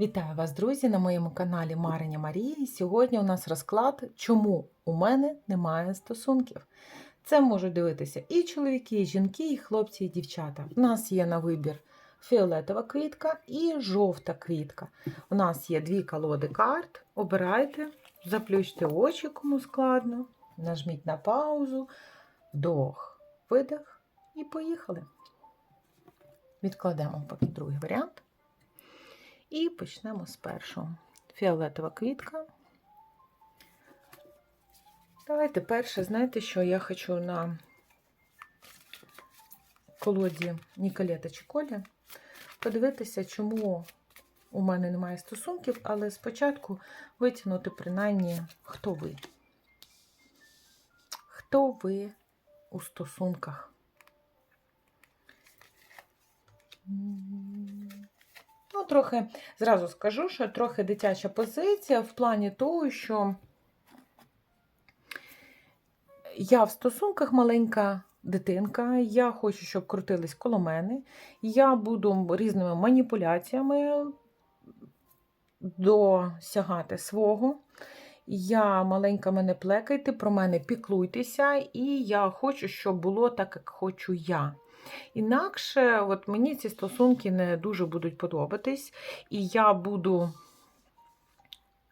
Вітаю вас, друзі, на моєму каналі Мариня Марія. І сьогодні у нас розклад, чому у мене немає стосунків. Це можуть дивитися і чоловіки, і жінки, і хлопці, і дівчата. У нас є на вибір фіолетова квітка і жовта квітка. У нас є дві колоди карт. Обирайте, заплющте очі, кому складно, нажміть на паузу, вдох, видих і поїхали. Відкладемо поки другий варіант. І почнемо з першого. Фіолетова квітка. Давайте перше, знаєте, що я хочу на колоді Ніколета Чіколі подивитися, чому у мене немає стосунків, але спочатку витягнути принаймні, хто ви. Хто ви у стосунках? Трохи, зразу скажу, що трохи дитяча позиція в плані того, що я в стосунках маленька дитинка, я хочу, щоб крутились коло мене. Я буду різними маніпуляціями досягати свого. Я маленька мене плекайте, про мене піклуйтеся, і я хочу, щоб було так, як хочу я. Інакше, от мені ці стосунки не дуже будуть подобатись, і я буду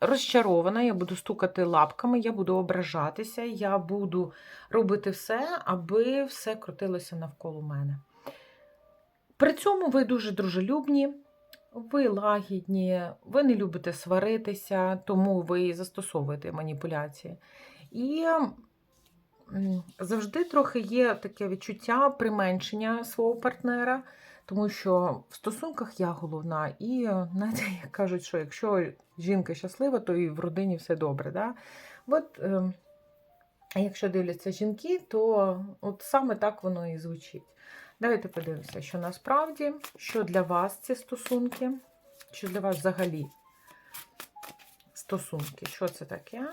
розчарована, я буду стукати лапками, я буду ображатися, я буду робити все, аби все крутилося навколо мене. При цьому ви дуже дружелюбні, ви лагідні, ви не любите сваритися, тому ви застосовуєте маніпуляції. І завжди трохи є таке відчуття применшення свого партнера, тому що в стосунках я головна. І знаєте, як кажуть, що якщо жінка щаслива, то і в родині все добре. Да? От, е, якщо дивляться жінки, то от саме так воно і звучить. Давайте подивимося, що насправді, що для вас ці стосунки, що для вас взагалі стосунки, що це таке?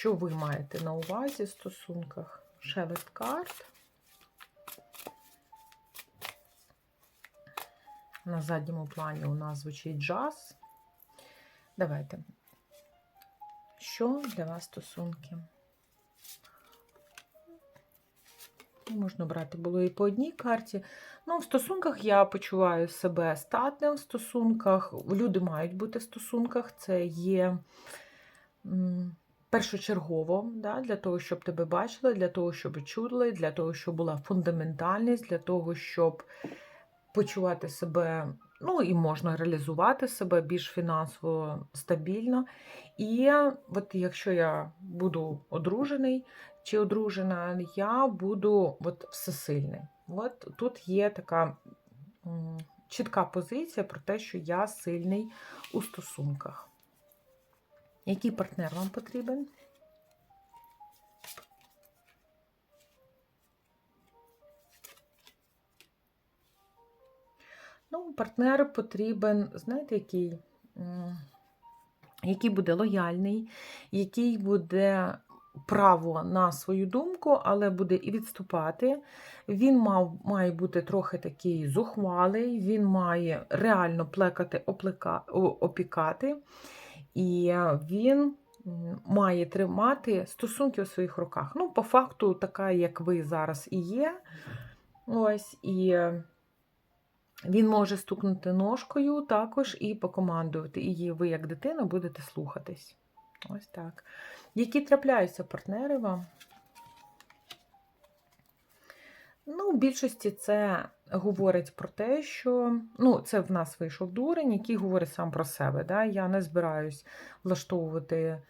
Що ви маєте на увазі в стосунках? Шелест карт. На задньому плані у нас звучить джаз. Давайте. Що для вас стосунки? Можна брати було і по одній карті. Ну, в стосунках я почуваю себе статним в стосунках. Люди мають бути в стосунках. Це є першочергово, да, для того, щоб тебе бачили, для того, щоб чули, для того, щоб була фундаментальність, для того, щоб почувати себе, ну і можна реалізувати себе більш фінансово стабільно. І от якщо я буду одружений чи одружена, я буду от всесильний. От тут є така чітка позиція про те, що я сильний у стосунках. Який партнер вам потрібен? Ну, партнер потрібен, знаєте, який, який буде лояльний, який буде право на свою думку, але буде і відступати. Він мав, має бути трохи такий зухвалий, він має реально плекати, оплека, опікати. І він має тримати стосунки у своїх руках. Ну, по факту, така, як ви зараз і є. Ось, і він може стукнути ножкою також і покомандувати. І ви, як дитина, будете слухатись. Ось так. Які трапляються партнери вам? Ну, в більшості це говорить про те, що ну, це в нас вийшов дурень, який говорить сам про себе. Да? Я не збираюсь влаштовувати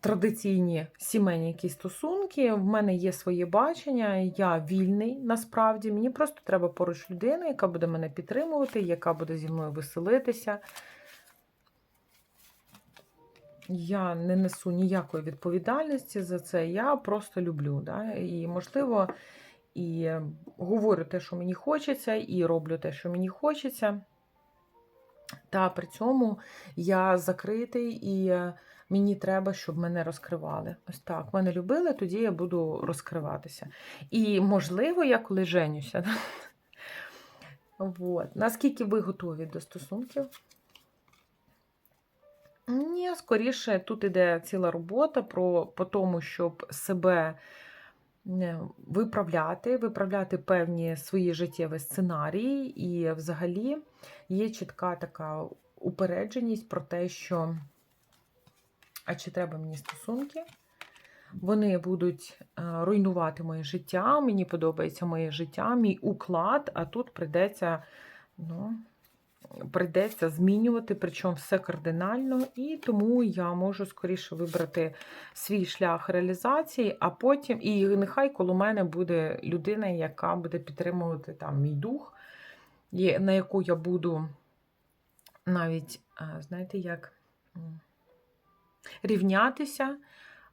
традиційні сімейні якісь стосунки. В мене є своє бачення, я вільний насправді. Мені просто треба поруч людина, яка буде мене підтримувати, яка буде зі мною веселитися. Я не несу ніякої відповідальності за це, я просто люблю. Да? І, можливо, і говорю те, що мені хочеться, і роблю те, що мені хочеться. Та при цьому я закритий і мені треба, щоб мене розкривали. Ось так. Мене любили, тоді я буду розкриватися. І, можливо, я коли женюся. Наскільки ви готові до стосунків? Ні, скоріше, тут іде ціла робота про, по тому, щоб себе е, виправляти, виправляти певні свої життєві сценарії, і взагалі є чітка така упередженість про те, що а чи треба мені стосунки? Вони будуть е, руйнувати моє життя, мені подобається моє життя, мій уклад, а тут прийдеться, ну, прийдеться змінювати, причому все кардинально, і тому я можу скоріше вибрати свій шлях реалізації, а потім, і нехай коло мене буде людина, яка буде підтримувати там мій дух, на яку я буду навіть, е, знаєте, як рівнятися.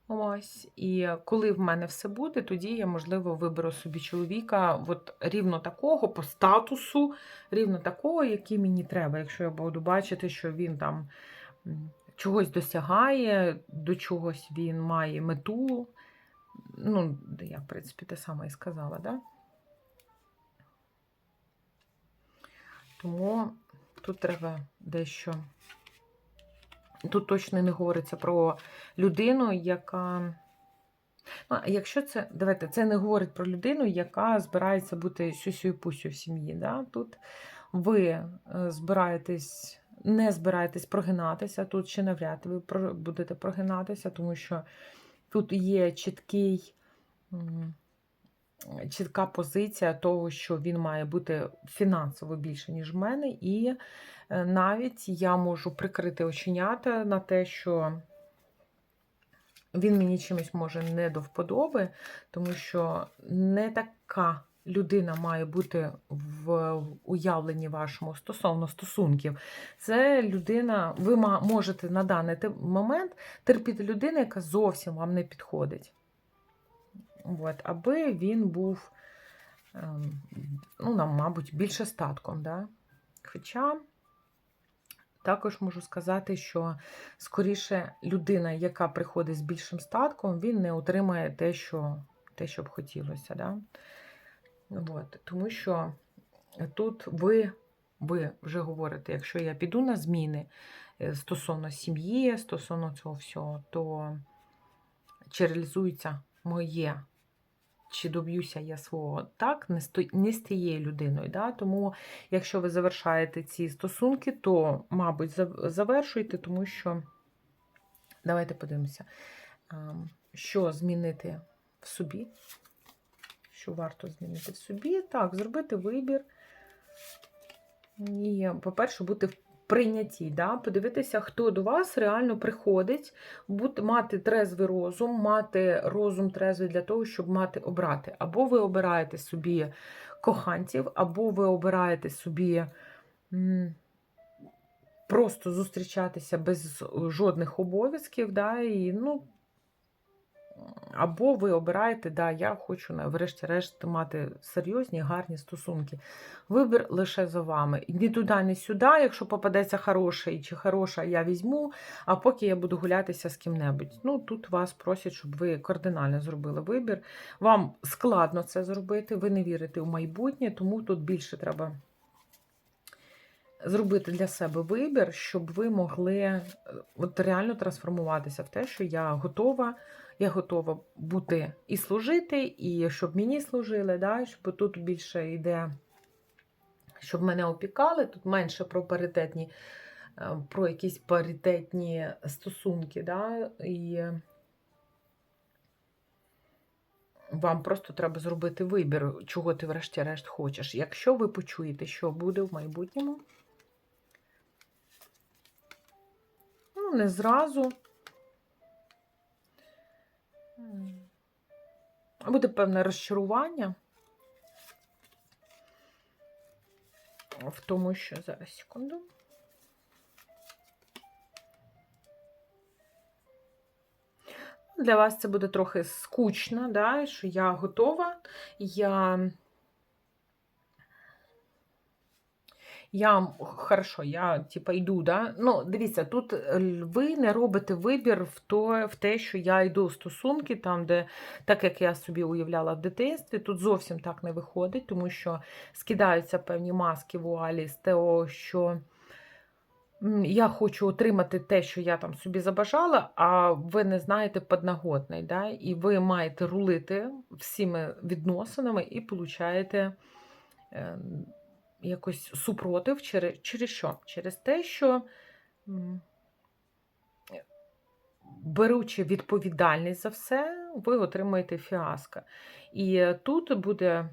Ось, і коли в мене все буде, тоді я, можливо, виберу собі чоловіка от рівно такого по статусу, рівно такого, який мені треба. Якщо я буду бачити, що він там чогось досягає, до чогось він має мету. Ну, я, в принципі, те саме і сказала, да? Тому тут треба дещо. Тут точно не говориться про людину, яка. Ну, якщо це, давайте, це не говорить про людину, яка збирається бути сюсю пусю в сім'ї. Да? Тут ви е, збираєтесь, не збираєтесь прогинатися, тут ще навряд ви будете прогинатися, тому що тут є чіткий, чітка позиція того, що він має бути фінансово більше, ніж в мене, і навіть я можу прикрити оченята на те, що він мені чимось може не до вподоби, тому що не така людина має бути в уявленні вашому стосовно стосунків. Це людина, ви можете на даний момент терпіти людину, яка зовсім вам не підходить. От, аби він був, ем, ну, нам, мабуть, більше статком. Да? Хоча. Також можу сказати, що скоріше людина, яка приходить з більшим статком, він не отримає те, що те, що б хотілося. Да? От. Тому що тут ви ви вже говорите, якщо я піду на зміни е, стосовно сім'ї, стосовно цього всього, то чи реалізується моє чи доб'юся я свого так, не сто... не з тією людиною. Да? Тому, якщо ви завершаєте ці стосунки, то, мабуть, завершуйте, тому що давайте подивимося, що змінити в собі. Що варто змінити в собі? Так, зробити вибір. І, по-перше, бути прийнятті, да? подивитися, хто до вас реально приходить, бути, мати трезвий розум, мати розум трезвий для того, щоб мати обрати. Або ви обираєте собі коханців, або ви обираєте собі просто зустрічатися без жодних обов'язків. да? і, ну, або ви обираєте, да, я хочу, врешті-решт, мати серйозні, гарні стосунки. Вибір лише за вами. Ні туди, ні сюди. Якщо попадеться хороший чи хороша, я візьму, а поки я буду гулятися з ким-небудь. Ну, тут вас просять, щоб ви кардинально зробили вибір. Вам складно це зробити, ви не вірите у майбутнє, тому тут більше треба. Зробити для себе вибір, щоб ви могли е, от реально трансформуватися в те, що я готова я готова бути і служити, і щоб мені служили, да, щоб тут більше йде, щоб мене опікали, тут менше про паритетні, е, про якісь паритетні стосунки. Да, і вам просто треба зробити вибір, чого ти, врешті-решт, хочеш. Якщо ви почуєте, що буде в майбутньому, не зразу. Буде певне розчарування в тому, що зараз секунду. Для вас це буде трохи скучно, да, що я готова, я Я хорошо, я типа йду, да? Ну, дивіться, тут е, ви не робите вибір в, то, в те, що я йду в стосунки, там, де так як я собі уявляла в дитинстві, тут зовсім так не виходить, тому що скидаються певні маски вуалі з того, що я хочу отримати те, що я там собі забажала, а ви не знаєте подноготний, да? і ви маєте рулити всіми відносинами і получаєте. Якось супротив через, через що? Через те, що беручи відповідальність за все, ви отримаєте фіаско. І тут буде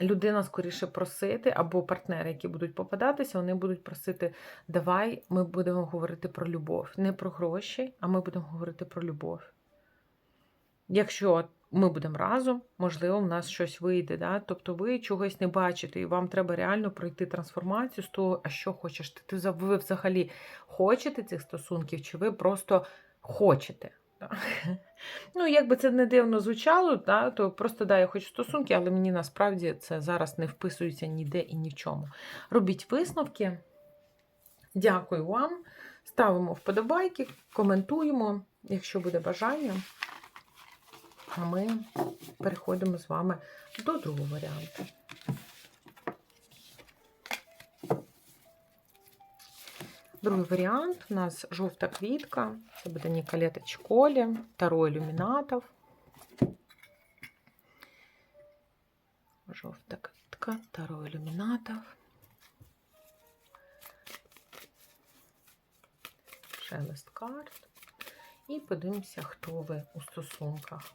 людина скоріше просити, або партнери, які будуть попадатися, вони будуть просити: давай ми будемо говорити про любов. Не про гроші, а ми будемо говорити про любов. Якщо ми будемо разом, можливо, в нас щось вийде. Да? Тобто ви чогось не бачите, і вам треба реально пройти трансформацію з того, а що хочеш ти. Ви взагалі хочете цих стосунків, чи ви просто хочете? Ну, якби це не дивно звучало, да, то просто да, я хочу стосунки, але мені насправді це зараз не вписується ніде і ні в чому. Робіть висновки. Дякую вам. Ставимо вподобайки, коментуємо, якщо буде бажання. А ми переходимо з вами до другого варіанту. Другий варіант у нас жовта квітка. Це буде Ніколета Чколі, Таро ілюмінатів. Жовта квітка, Таро ілюмінатів. Шелест карт. І подивимося, хто ви у стосунках.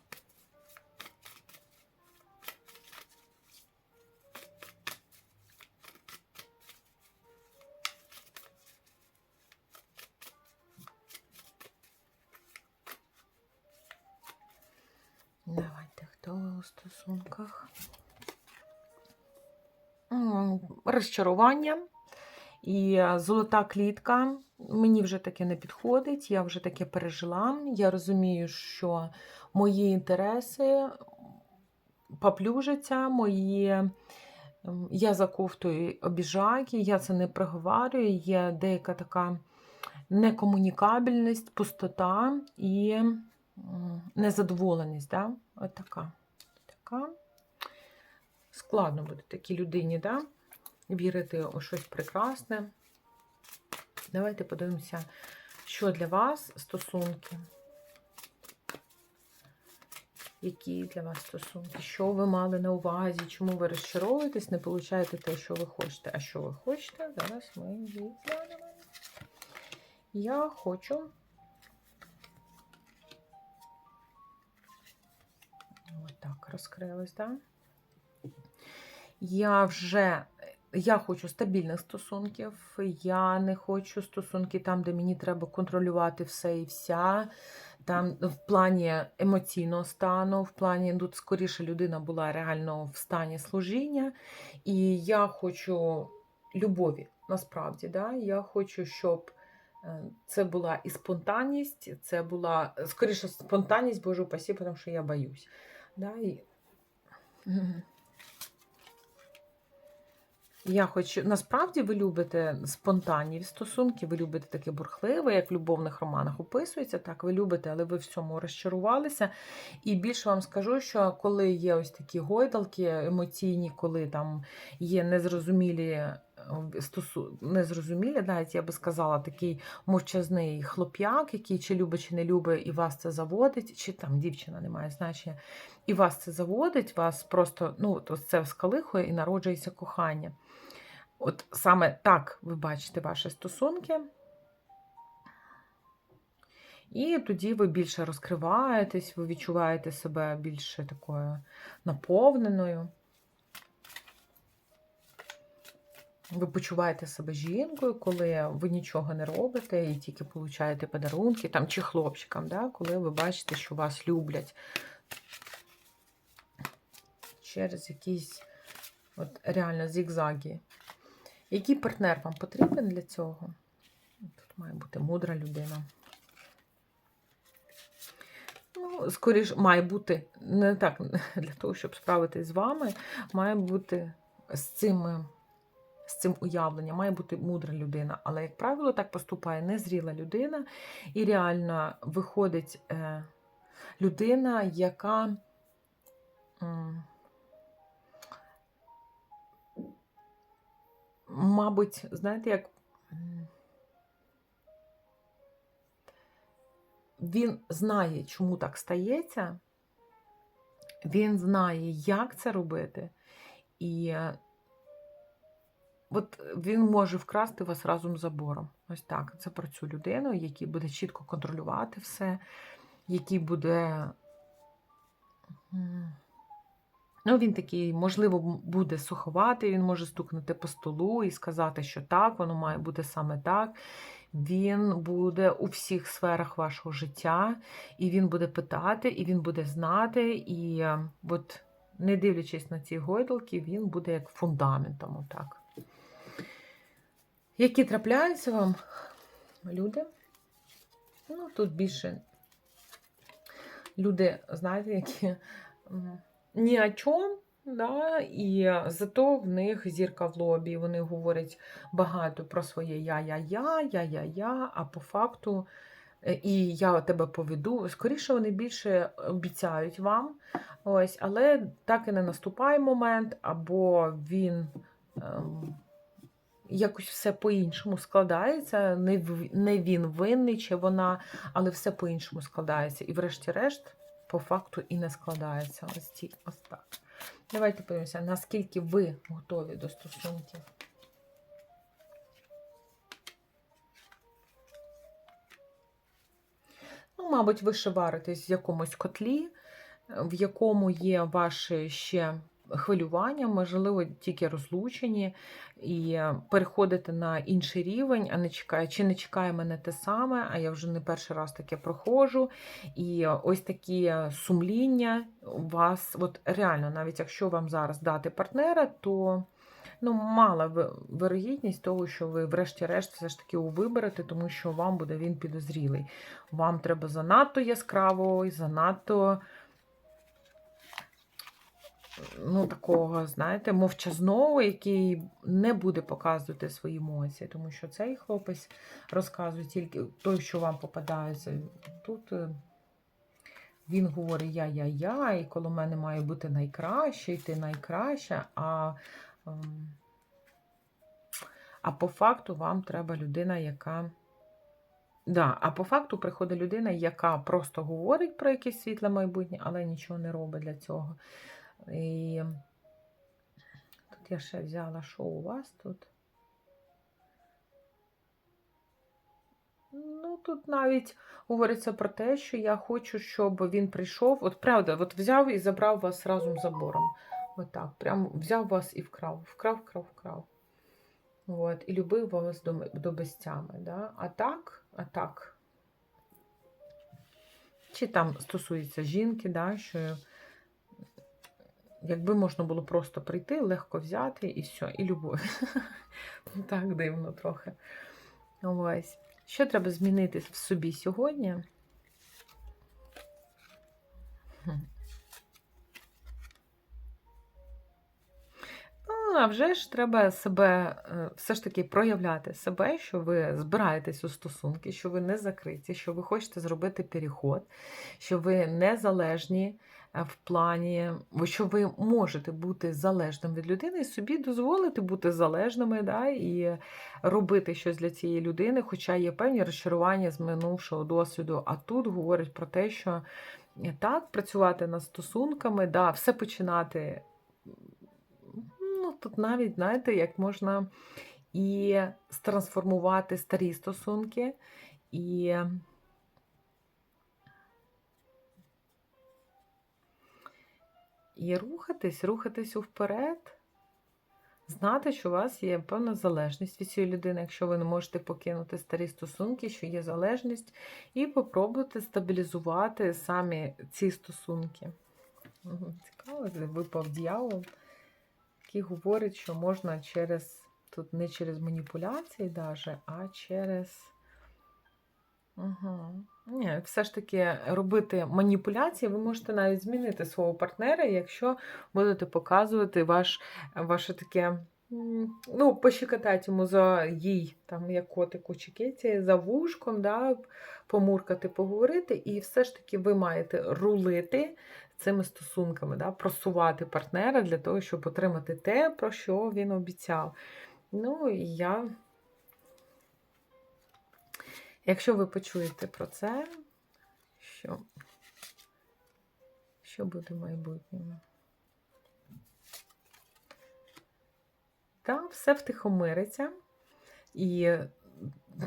Давайте, хто ви у стосунках? Розчарування і золота клітка. Мені вже таке не підходить, я вже таке пережила. Я розумію, що мої інтереси поплюжаться, мої. Я заковтую обіжаки, я це не проговорюю, є деяка така некомунікабельність, пустота і незадоволеність. Да? От така. Складно буде такій людині, да? вірити у щось прекрасне. Давайте подивимося, що для вас стосунки. Які для вас стосунки? Що ви мали на увазі? Чому ви розчаровуєтесь, не получаєте те, що ви хочете? А що ви хочете? Зараз ми відглянемо. Я хочу. Так розкрилось, так? Я вже я хочу стабільних стосунків. Я не хочу стосунки там, де мені треба контролювати все і вся. Там в плані емоційного стану, в плані тут скоріше людина була реально в стані служіння. І я хочу любові, насправді. Да? Я хочу, щоб е, це була і спонтанність, це була скоріше спонтанність, боже упасі, тому що я боюсь. Да? І... Я хочу, насправді ви любите спонтанні стосунки, ви любите таке бурхливе, як в любовних романах описується, так, ви любите, але ви в цьому розчарувалися. І більше вам скажу, що коли є ось такі гойдалки емоційні, коли там є незрозумілі стосу... незрозумілі, навіть я би сказала, такий мовчазний хлоп'як, який чи любить, чи не любить, і вас це заводить, чи там дівчина не має значення, і вас це заводить, вас просто ну, ось це вскалихує і народжується кохання. От саме так ви бачите ваші стосунки. І тоді ви більше розкриваєтесь, ви відчуваєте себе більше такою наповненою. Ви почуваєте себе жінкою, коли ви нічого не робите і тільки получаєте подарунки, там, чи хлопчикам, да? коли ви бачите, що вас люблять через якісь от, реально зігзаги. Який партнер вам потрібен для цього? Тут має бути мудра людина. Ну, скоріш, має бути не так для того, щоб справитись з вами, має бути з цими цим уявленням, має бути мудра людина. Але, як правило, так поступає незріла людина, і реально виходить е, людина, яка. Мабуть, знаєте, як він знає, чому так стається, він знає, як це робити, і е, от він може вкрасти вас разом з забором. Ось так. Це про цю людину, який буде чітко контролювати все, який буде. Ну, він такий, можливо, буде суховатий, він може стукнути по столу і сказати, що так, воно має бути саме так. Він буде у всіх сферах вашого життя, і він буде питати, і він буде знати. І е, от, не дивлячись на ці гойдалки, він буде як фундаментом. Отак. Які трапляються вам люди? Ну, тут більше люди, знаєте, які ні о чому, да, і зато в них зірка в лобі. Вони говорять багато про своє я-я-я, я-я-я, а по факту е, і я тебе поведу. Скоріше вони більше обіцяють вам, ось, але так і не наступає момент, або він. Ем, Якось все по-іншому складається. Не, не він винний чи вона, але все по-іншому складається. І врешті-решт, по факту, і не складається. Ось, ці, ось так. Давайте подивимося, наскільки ви готові до стосунків. Ну, мабуть, ви ще варитесь в якомусь котлі, в якому є ваші ще хвилювання, можливо, тільки розлучені, і переходите на інший рівень, а не чекає, чи не чекає мене те саме, а я вже не перший раз таке проходжу. І ось такі сумління у вас, от реально, навіть якщо вам зараз дати партнера, то ну, мала ви- вирогідність того, що ви, врешті-решт, все ж таки виберете, тому що вам буде він підозрілий. Вам треба занадто яскравого і занадто ну, такого, знаєте, мовчазного, який не буде показувати свої емоції, тому що цей хлопець розказує тільки той, що вам попадається. Тут е, він говорить я-я-я, і коло мене має бути найкраще, і ти найкраща, а, ем, а по факту вам треба людина, яка. Да, а по факту приходить людина, яка просто говорить про якесь світле майбутнє, але нічого не робить для цього. І тут я ще взяла, що у вас тут. Ну, тут навіть говориться про те, що я хочу, щоб він прийшов. От правда, от взяв і забрав вас разом з забором. Отак. Прям взяв вас і вкрав. Вкрав, вкрав, вкрав. От, і любив вас до, до безтями. Да? А так, а так. Чи там стосується жінки, да, що якби можна було просто прийти, легко взяти і все, і любов. Так дивно трохи. Ось. Що треба змінити в собі сьогодні? Ну, а вже ж треба себе е, все ж таки проявляти себе, що ви збираєтесь у стосунки, що ви не закриті, що ви хочете зробити переход, що ви незалежні в плані, що ви можете бути залежним від людини і собі дозволити бути залежними, да, і робити щось для цієї людини, хоча є певні розчарування з минувшого досвіду. А тут говорить про те, що так, працювати над стосунками, да, все починати. Ну, тут навіть, знаєте, як можна і трансформувати старі стосунки, і і рухатись, рухатись вперед, знати, що у вас є певна залежність від цієї людини, якщо ви не можете покинути старі стосунки, що є залежність, і попробувати стабілізувати самі ці стосунки. Цікаво, випав дьявол який говорить, що можна через тут не через маніпуляції, даже, а через. Ні, все ж таки робити маніпуляції, ви можете навіть змінити свого партнера, якщо будете показувати ваш, ваше таке ну, пощекотати йому за їй, там, як котику чи киті, за вушком, да, помуркати, поговорити, і все ж таки ви маєте рулити цими стосунками, да, просувати партнера для того, щоб отримати те, про що він обіцяв. Ну, і я. Якщо ви почуєте про це, що, що буде в майбутньому? Та все втихомириться. І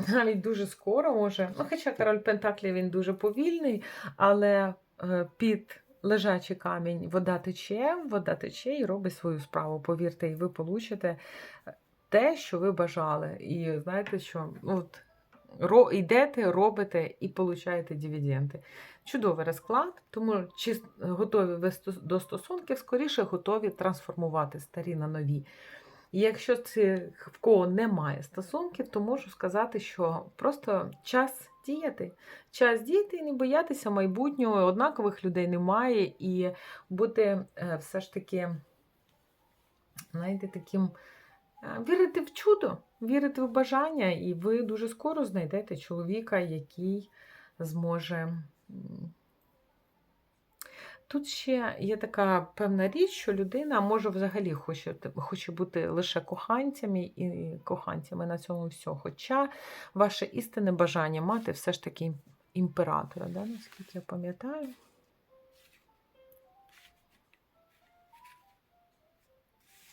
навіть дуже скоро може, ну, хоча король Пентаклі він дуже повільний, але е, під лежачий камінь вода тече, вода тече і робить свою справу. Повірте, і ви получите те, що ви бажали. І знаєте, що ну, от, йдете, робите і получаєте дивіденди. Чудовий розклад, тому чи готові ви до стосунків, скоріше готові трансформувати старі на нові. І якщо це в кого немає стосунків, то можу сказати, що просто час діяти. Час діяти і не боятися майбутнього, однакових людей немає, і бути е, все ж таки, знаєте, таким. е, Вірити в чудо, вірити в бажання, і ви дуже скоро знайдете чоловіка, який зможе. Тут ще є така певна річ, що людина може взагалі хоче, хоче бути лише коханцями і коханцями на цьому все. Хоча ваше істинне бажання мати все ж таки імператора, да? наскільки я пам'ятаю.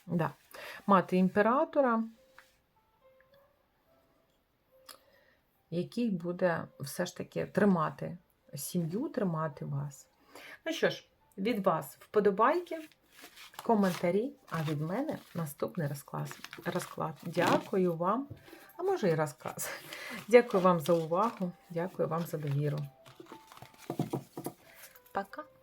Да. Мати імператора, який буде все ж таки тримати сім'ю, тримати вас. Ну що ж, від вас вподобайки, коментарі, а від мене наступний розклад. розклад. Дякую вам, а може і розказ. Дякую вам за увагу, дякую вам за довіру. Пока!